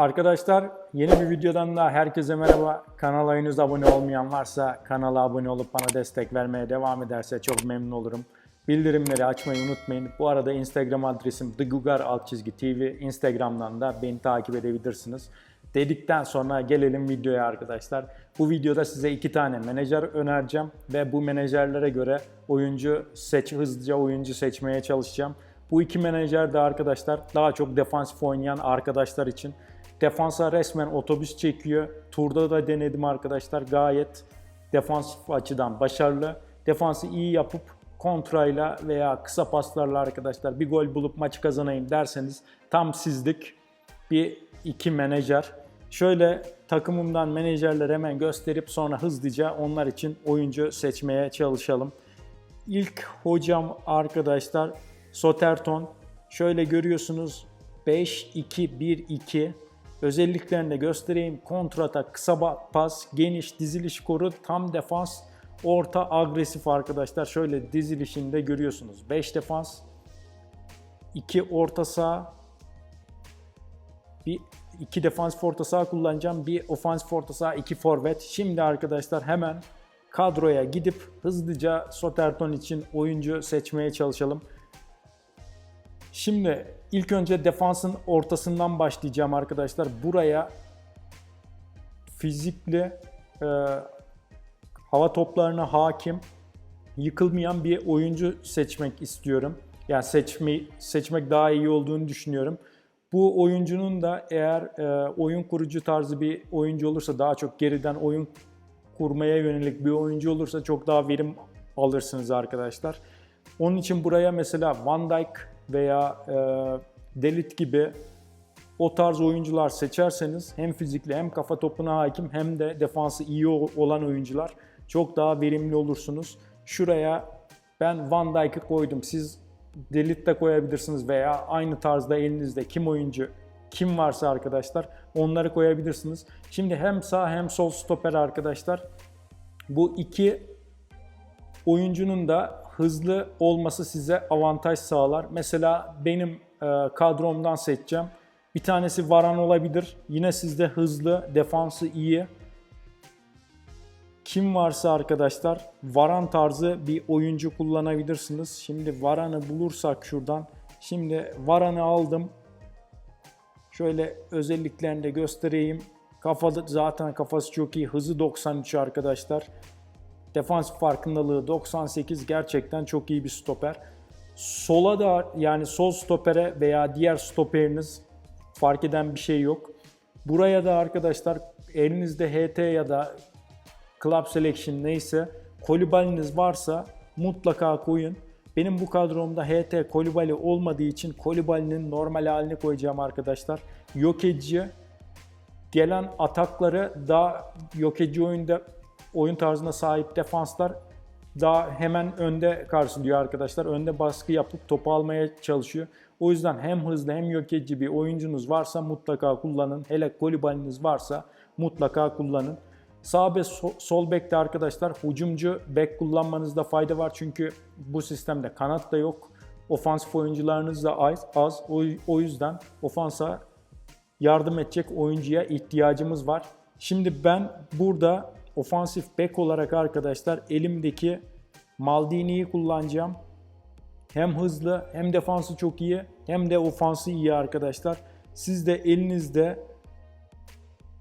Arkadaşlar yeni bir videodan daha herkese merhaba. Kanala henüz abone olmayan varsa kanala abone olup bana destek vermeye devam ederse çok memnun olurum. Bildirimleri açmayı unutmayın. Bu arada Instagram adresim TheGugar alt çizgi TV. Instagram'dan da beni takip edebilirsiniz. Dedikten sonra gelelim videoya arkadaşlar. Bu videoda size iki tane menajer önereceğim ve bu menajerlere göre oyuncu seç hızlıca oyuncu seçmeye çalışacağım. Bu iki menajer de arkadaşlar daha çok defansif oynayan arkadaşlar için. Defansa resmen otobüs çekiyor. Turda da denedim arkadaşlar. Gayet defansif açıdan başarılı. Defansı iyi yapıp kontrayla veya kısa paslarla arkadaşlar bir gol bulup maçı kazanayım derseniz tam sizlik bir iki menajer. Şöyle takımımdan menajerler hemen gösterip sonra hızlıca onlar için oyuncu seçmeye çalışalım. İlk hocam arkadaşlar Soterton. Şöyle görüyorsunuz 5-2-1-2 özelliklerini de göstereyim. Kontratak, kısa pas, geniş diziliş koru, tam defans, orta agresif arkadaşlar. Şöyle dizilişinde görüyorsunuz. 5 defans, 2 orta saha, bir iki defansif orta saha kullanacağım. Bir ofansif orta saha, iki forvet. Şimdi arkadaşlar hemen kadroya gidip hızlıca Soterton için oyuncu seçmeye çalışalım. Şimdi ilk önce defansın ortasından başlayacağım arkadaşlar. Buraya fizikli, e, hava toplarına hakim, yıkılmayan bir oyuncu seçmek istiyorum. Yani seçme, seçmek daha iyi olduğunu düşünüyorum. Bu oyuncunun da eğer e, oyun kurucu tarzı bir oyuncu olursa daha çok geriden oyun kurmaya yönelik bir oyuncu olursa çok daha verim alırsınız arkadaşlar. Onun için buraya mesela Van Dijk veya e, Delit gibi o tarz oyuncular seçerseniz hem fizikli hem kafa topuna hakim hem de defansı iyi olan oyuncular çok daha verimli olursunuz. Şuraya ben Van Dijk'ı koydum. Siz Delit de koyabilirsiniz veya aynı tarzda elinizde kim oyuncu kim varsa arkadaşlar onları koyabilirsiniz. Şimdi hem sağ hem sol stoper arkadaşlar. Bu iki oyuncunun da hızlı olması size avantaj sağlar. Mesela benim e, kadromdan seçeceğim. Bir tanesi Varan olabilir. Yine sizde hızlı, defansı iyi. Kim varsa arkadaşlar Varan tarzı bir oyuncu kullanabilirsiniz. Şimdi Varan'ı bulursak şuradan. Şimdi Varan'ı aldım. Şöyle özelliklerini de göstereyim. Kafada zaten kafası çok iyi. Hızı 93 arkadaşlar. Defans farkındalığı 98 gerçekten çok iyi bir stoper. Sola da yani sol stopere veya diğer stoperiniz fark eden bir şey yok. Buraya da arkadaşlar elinizde HT ya da Club Selection neyse Kolibali'niz varsa mutlaka koyun. Benim bu kadromda HT Kolibali olmadığı için Kolibali'nin normal halini koyacağım arkadaşlar. Yok edici gelen atakları daha yok edici oyunda oyun tarzına sahip defanslar daha hemen önde karşılıyor arkadaşlar. Önde baskı yapıp topu almaya çalışıyor. O yüzden hem hızlı hem yok edici bir oyuncunuz varsa mutlaka kullanın. Hele Kolibaliniz varsa mutlaka kullanın. Sağ ve so- sol bekte arkadaşlar hücumcu bek kullanmanızda fayda var. Çünkü bu sistemde kanat da yok. Ofansif oyuncularınız da az. az. O, o yüzden ofansa yardım edecek oyuncuya ihtiyacımız var. Şimdi ben burada ofansif bek olarak arkadaşlar elimdeki Maldini'yi kullanacağım. Hem hızlı hem defansı çok iyi hem de ofansı iyi arkadaşlar. Siz de elinizde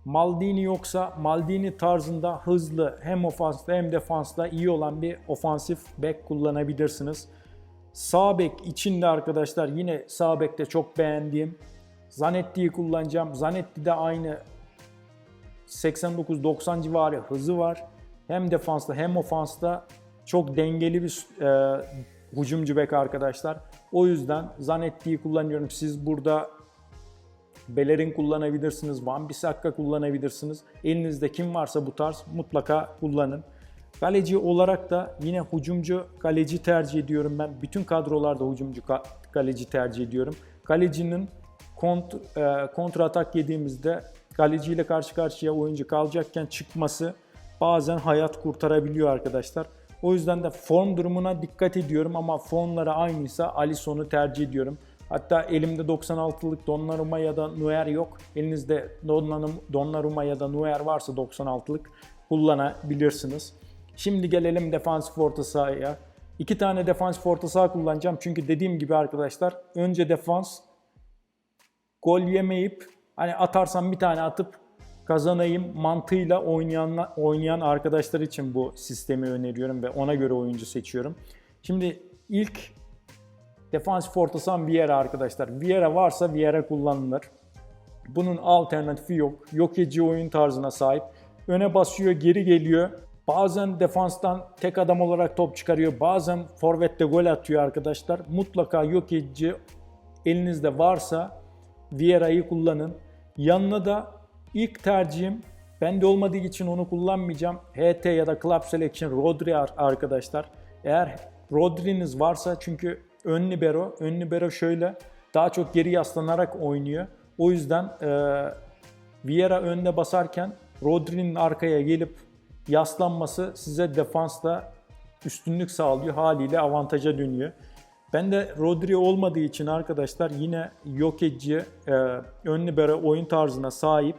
Maldini yoksa Maldini tarzında hızlı hem ofansta hem defansta iyi olan bir ofansif bek kullanabilirsiniz. Sağ bek içinde arkadaşlar yine sağ bekte çok beğendiğim Zanetti'yi kullanacağım. Zanetti de aynı 89-90 civarı hızı var. Hem defansta hem ofansta çok dengeli bir e, hücumcu bek arkadaşlar. O yüzden Zanetti'yi kullanıyorum. Siz burada Bellerin kullanabilirsiniz, Van Bissaka kullanabilirsiniz. Elinizde kim varsa bu tarz mutlaka kullanın. Kaleci olarak da yine hücumcu kaleci tercih ediyorum ben. Bütün kadrolarda hücumcu ka- kaleci tercih ediyorum. Kalecinin kont, e, kontra atak yediğimizde kaleciyle karşı karşıya oyuncu kalacakken çıkması bazen hayat kurtarabiliyor arkadaşlar. O yüzden de form durumuna dikkat ediyorum ama formları aynıysa Alisson'u tercih ediyorum. Hatta elimde 96'lık Donnarumma ya da Neuer yok. Elinizde Donnarumma, ya da Neuer varsa 96'lık kullanabilirsiniz. Şimdi gelelim defansif orta sahaya. İki tane defansif orta saha kullanacağım. Çünkü dediğim gibi arkadaşlar önce defans gol yemeyip hani atarsam bir tane atıp kazanayım mantığıyla oynayan oynayan arkadaşlar için bu sistemi öneriyorum ve ona göre oyuncu seçiyorum. Şimdi ilk defansif orta saha Vieira arkadaşlar. Vieira varsa Vieira kullanılır. Bunun alternatifi yok. Yok edici oyun tarzına sahip. Öne basıyor, geri geliyor. Bazen defanstan tek adam olarak top çıkarıyor. Bazen forvette gol atıyor arkadaşlar. Mutlaka yok edici elinizde varsa Vieira'yı kullanın. Yanına da ilk tercihim bende olmadığı için onu kullanmayacağım. HT ya da Club Selection Rodri arkadaşlar. Eğer Rodri'niz varsa çünkü ön libero, ön libero şöyle daha çok geri yaslanarak oynuyor. O yüzden e, Vieira önde basarken Rodri'nin arkaya gelip yaslanması size defansta üstünlük sağlıyor. Haliyle avantaja dönüyor. Ben de Rodri olmadığı için arkadaşlar yine yok edici e, ön libero oyun tarzına sahip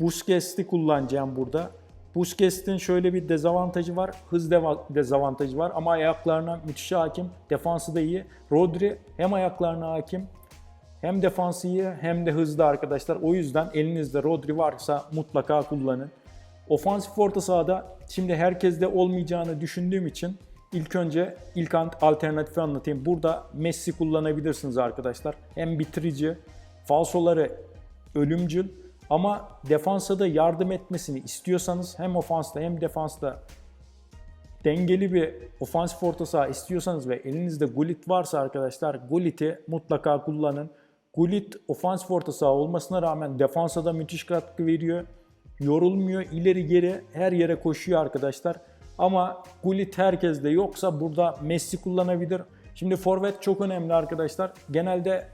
Busquets'i kullanacağım burada. Busquets'in şöyle bir dezavantajı var. Hız dezavantajı var ama ayaklarına müthiş hakim. Defansı da iyi. Rodri hem ayaklarına hakim hem defansı iyi hem de hızlı arkadaşlar. O yüzden elinizde Rodri varsa mutlaka kullanın. Ofansif orta sahada şimdi herkeste olmayacağını düşündüğüm için ilk önce ilk alternatifi anlatayım. Burada Messi kullanabilirsiniz arkadaşlar. Hem bitirici, falsoları ölümcül ama defansa da yardım etmesini istiyorsanız hem ofansta hem defansta dengeli bir ofansif orta saha istiyorsanız ve elinizde Gullit varsa arkadaşlar Gullit'i mutlaka kullanın. Gullit ofansif orta saha olmasına rağmen defansa da müthiş katkı veriyor. Yorulmuyor, ileri geri her yere koşuyor arkadaşlar. Ama Gullit herkeste yoksa burada Messi kullanabilir. Şimdi forvet çok önemli arkadaşlar. Genelde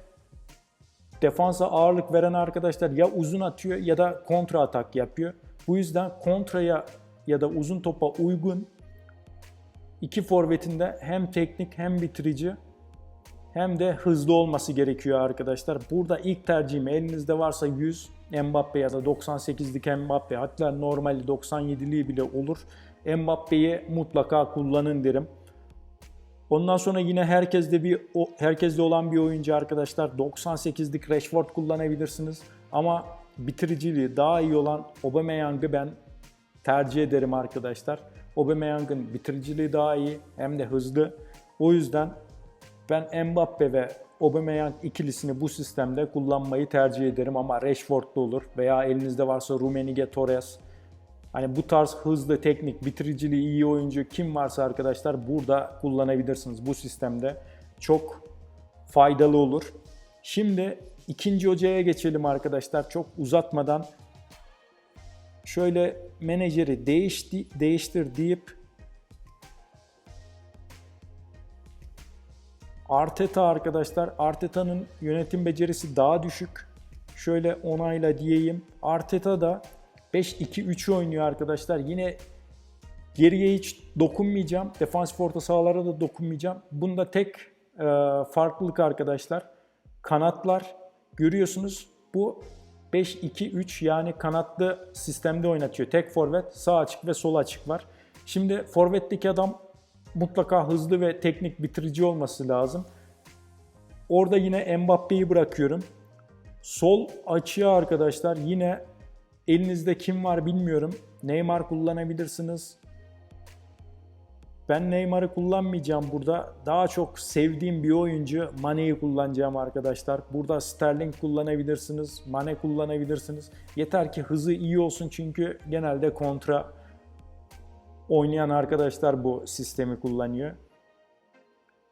defansa ağırlık veren arkadaşlar ya uzun atıyor ya da kontra atak yapıyor. Bu yüzden kontraya ya da uzun topa uygun iki forvetinde hem teknik hem bitirici hem de hızlı olması gerekiyor arkadaşlar. Burada ilk tercihim elinizde varsa 100 Mbappe ya da 98'lik Mbappe hatta normali 97'liği bile olur. Mbappe'yi mutlaka kullanın derim. Ondan sonra yine herkeste bir herkeste olan bir oyuncu arkadaşlar 98'lik Rashford kullanabilirsiniz. Ama bitiriciliği daha iyi olan Aubameyang'ı ben tercih ederim arkadaşlar. Aubameyang'ın bitiriciliği daha iyi hem de hızlı. O yüzden ben Mbappe ve Aubameyang ikilisini bu sistemde kullanmayı tercih ederim ama Rashford da olur veya elinizde varsa Rummenigge, Torres. Hani bu tarz hızlı, teknik, bitiriciliği iyi oyuncu kim varsa arkadaşlar burada kullanabilirsiniz bu sistemde. Çok faydalı olur. Şimdi ikinci hocaya geçelim arkadaşlar. Çok uzatmadan şöyle menajeri değişti, değiştir deyip Arteta arkadaşlar. Arteta'nın yönetim becerisi daha düşük. Şöyle onayla diyeyim. Arteta da 5-2-3 oynuyor arkadaşlar. Yine geriye hiç dokunmayacağım. Defans orta sahalara da dokunmayacağım. Bunda tek e, farklılık arkadaşlar. Kanatlar görüyorsunuz. Bu 5-2-3 yani kanatlı sistemde oynatıyor. Tek forvet, sağ açık ve sol açık var. Şimdi forvetteki adam mutlaka hızlı ve teknik bitirici olması lazım. Orada yine Mbappe'yi bırakıyorum. Sol açığa arkadaşlar yine elinizde kim var bilmiyorum. Neymar kullanabilirsiniz. Ben Neymar'ı kullanmayacağım burada. Daha çok sevdiğim bir oyuncu Mane'yi kullanacağım arkadaşlar. Burada Sterling kullanabilirsiniz, Mane kullanabilirsiniz. Yeter ki hızı iyi olsun çünkü genelde kontra oynayan arkadaşlar bu sistemi kullanıyor.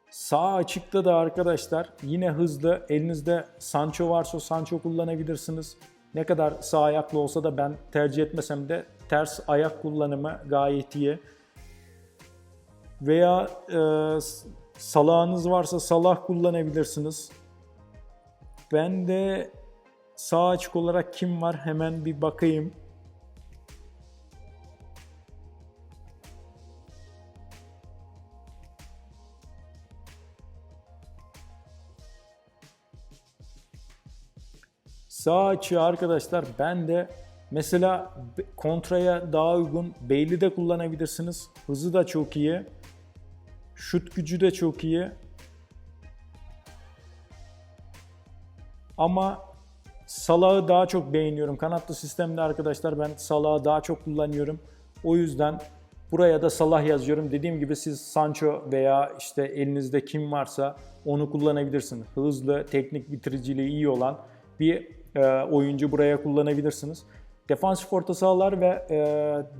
Sağ açıkta da arkadaşlar yine hızlı. Elinizde Sancho varsa Sancho kullanabilirsiniz. Ne kadar sağ ayaklı olsa da ben tercih etmesem de ters ayak kullanımı gayet iyi. Veya e, salağınız varsa salah kullanabilirsiniz. Ben de sağ açık olarak kim var hemen bir bakayım. Sağ açıyor arkadaşlar. Ben de mesela kontraya daha uygun Bailey de kullanabilirsiniz. Hızı da çok iyi. Şut gücü de çok iyi. Ama Salah'ı daha çok beğeniyorum. Kanatlı sistemde arkadaşlar ben Salah'ı daha çok kullanıyorum. O yüzden buraya da Salah yazıyorum. Dediğim gibi siz Sancho veya işte elinizde kim varsa onu kullanabilirsiniz. Hızlı, teknik bitiriciliği iyi olan bir oyuncu buraya kullanabilirsiniz. Defansif orta sahalar ve e,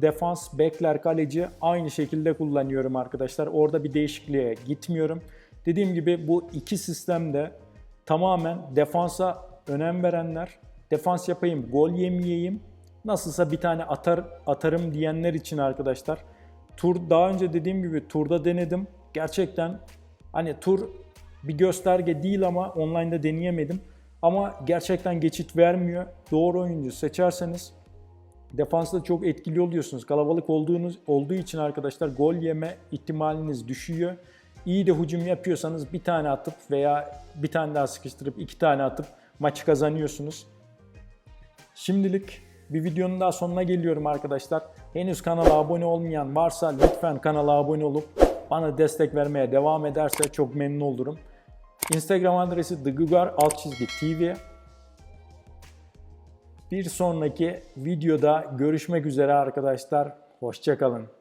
defans, bekler, kaleci aynı şekilde kullanıyorum arkadaşlar. Orada bir değişikliğe gitmiyorum. Dediğim gibi bu iki sistemde tamamen defansa önem verenler, defans yapayım, gol yemeyeyim, nasılsa bir tane atar atarım diyenler için arkadaşlar. Tur daha önce dediğim gibi turda denedim. Gerçekten hani tur bir gösterge değil ama online'da deneyemedim. Ama gerçekten geçit vermiyor. Doğru oyuncu seçerseniz defansta çok etkili oluyorsunuz. Kalabalık olduğunuz olduğu için arkadaşlar gol yeme ihtimaliniz düşüyor. İyi de hücum yapıyorsanız bir tane atıp veya bir tane daha sıkıştırıp iki tane atıp maçı kazanıyorsunuz. Şimdilik bir videonun daha sonuna geliyorum arkadaşlar. Henüz kanala abone olmayan varsa lütfen kanala abone olup bana destek vermeye devam ederse çok memnun olurum. Instagram adresi dıgıgar alt çizgi tv. Bir sonraki videoda görüşmek üzere arkadaşlar. Hoşçakalın.